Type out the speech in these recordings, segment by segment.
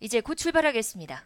이제 곧 출발하겠습니다.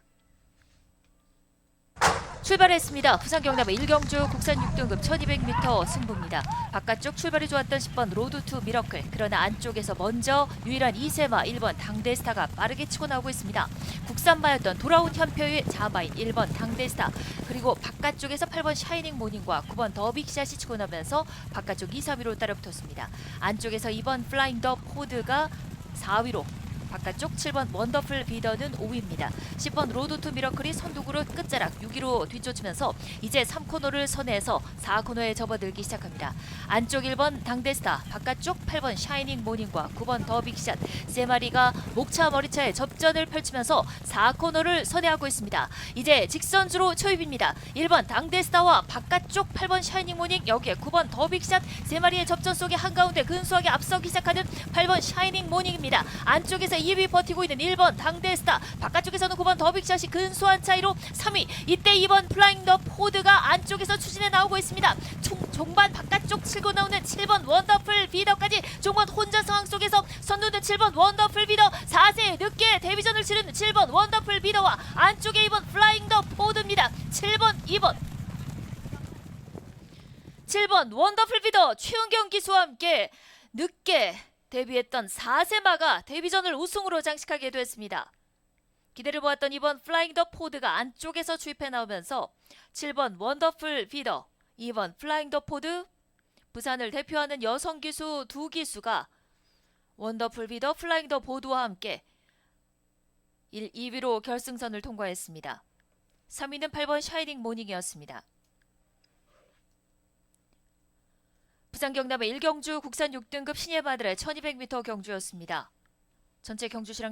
출발했습니다. 부산 경남의 일경주 국산 6등급 1200m 승부입니다. 바깥쪽 출발이 좋았던 10번 로드 투 미러클. 그러나 안쪽에서 먼저 유일한 이세마 1번 당대스타가 빠르게 치고 나오고 있습니다. 국산마였던 돌아온 현표의 자마인 1번 당대스타. 그리고 바깥쪽에서 8번 샤이닝 모닝과 9번 더빅샷이 치고 나면서 바깥쪽 2, 3위로 따라붙었습니다. 안쪽에서 2번 플라잉 더 포드가 4위로 바깥쪽 7번 원더풀 비더는 5위입니다. 10번 로드 투 미러클이 선두그룹 끝자락 6위로 뒤쫓으면서 이제 3코너를 선회해서 4코너에 접어들기 시작합니다. 안쪽 1번 당데스타, 바깥쪽 8번 샤이닝 모닝과 9번 더 빅샷 세 마리가 목차 머리차에 접전을 펼치면서 4코너를 선회하고 있습니다. 이제 직선주로 초입입니다. 1번 당데스타와 바깥쪽 8번 샤이닝 모닝 여기에 9번 더 빅샷 세 마리의 접전 속에 한가운데 근소하게 앞서기 시작하는 8번 샤이닝 모닝입니다. 안쪽에서 2위 버티고 있는 1번 당대스타 바깥쪽에서는 9번 더빅샷이 근소한 차이로 3위 이때 2번 플라잉 더 포드가 안쪽에서 추진해 나오고 있습니다. 총, 종반 바깥쪽 치고 나오는 7번 원더풀 비더까지 종반 혼자 상황 속에서 선두는 7번 원더풀 비더 4세 늦게 데뷔전을 치르는 7번 원더풀 비더와 안쪽에 2번 플라잉 더 포드입니다. 7번 2번 7번 원더풀 비더 최은경 기수와 함께 늦게 데뷔했던 4세마가 데뷔전을 우승으로 장식하게 됐습니다. 기대를 보았던 이번 플라잉 더 포드가 안쪽에서 주입해 나오면서 7번 원더풀 비더, 2번 플라잉 더 포드, 부산을 대표하는 여성 기수 두 기수가 원더풀 비더, 플라잉 더 보드와 함께 1, 2위로 결승선을 통과했습니다. 3위는 8번 샤이닝 모닝이었습니다. 부산 경남의 일경주 국산 6등급 신예바들의 1200m 경주였습니다. 전체 경주시랑